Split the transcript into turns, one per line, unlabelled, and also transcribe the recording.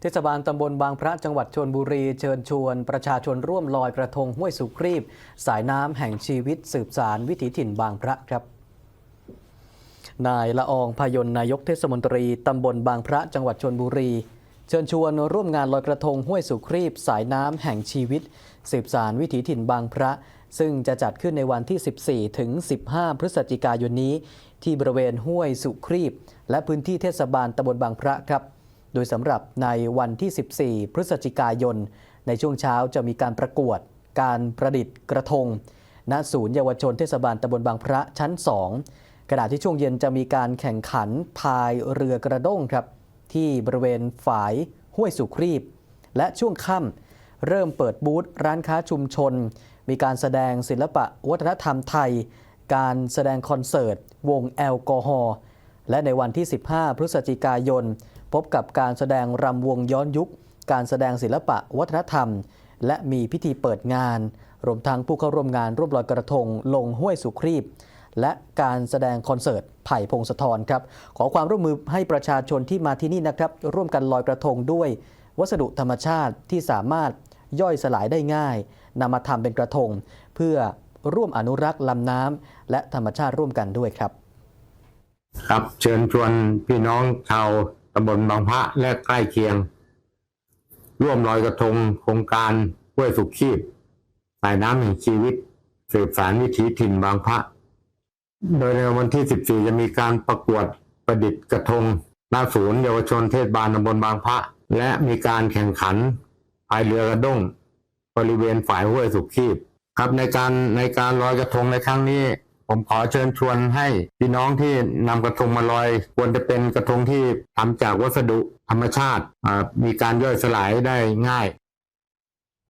เทศบาลตำบลบางพระจังหวัดชนบุรีเชิญชวน ประชาชนร่วมลอยกระทงห้วยสุครีบ สายน้ำแห่งชีวิตสืบสารวิถีถิ่นบางพระครับนายละอองพยนนายกเทศมนตรีตำบลบางพระจังหวัดชนบุรี เชิญชวนร่วมงานลอยกระทงห้วยสุครีบ สายน้ำแห่งชีวิต สืบสารวิถีถิ่นบางพระ ซึ่งจะจัดขึ้นในวันที่ 14 ถึง 15 พฤศจิกายนนี้ ที่บริเวณห้วยสุครีบ และพื้นที่เทศบาลตำบลบางพระครับ โดยสำหรับในวันที่ 14 พฤศจิกายน ในช่วงเช้าจะมีการประกวด การประดิษฐ์กระทง ณ ศูนย์เยาวชนเทศบาลตำบลบางพระชั้น2ขณะดาษที่ช่วงเย็นจะมีการแข่งขันพายเรือกระด้งครับ ที่บริเวณฝายห้วยสุครีบ และช่วงค่ำเริ่มเปิดบูธร้านค้าชุมชน มีการแสดงศิลปะวัฒนธรรมไทย การแสดงคอนเสิร์ต วงแอลกอฮอล์และในวันที่ 15 พฤศจิกายน พบกับการแสดงรำวงย้อนยุค การแสดงศิลปะวัฒนธรรม และมีพิธีเปิดงาน รวมทั้งผู้เข้าร่วมงานร่วมลอยกระทง ลงห้วยสุครีบ และการแสดงคอนเสิร์ตไผ่พงศธรครับ ขอความร่วมมือให้ประชาชนที่มาที่นี่นะครับ ร่วมกันลอยกระทงด้วย วัสดุธรรมชาติที่สามารถย่อยสลายได้ง่ายนำมาทำเป็นกระทง เพื่อร่วมอนุรักษ์ลำน้ำและธรรมชาติร่วมกันด้วยครับ
ครับเชิญชวนพี่น้องชาว ตำบลบางพระและใกล้เคียง ร่วมลอยกระทงโครงการห้วยสุขชีพสายน้ำแห่งชีวิตสืบสารวิถีถิ่นบางพระ โดยในวันที่ 14 จะมีการประกวดประดิษฐ์กระทงหน้าศูนย์เยาวชนเทศบาลตำบลบางพระ และมีการแข่งขันพายเรือกระด้งบริเวณฝ่ายห้วยสุขชีพครับในการในการลอยกระทงในครั้งนี้ ผมขอเชิญชวนให้พี่น้องที่นำกระทงมาลอย ควรจะเป็นกระทงที่ทำจากวัสดุธรรมชาติมีการย่อยสลายได้ง่าย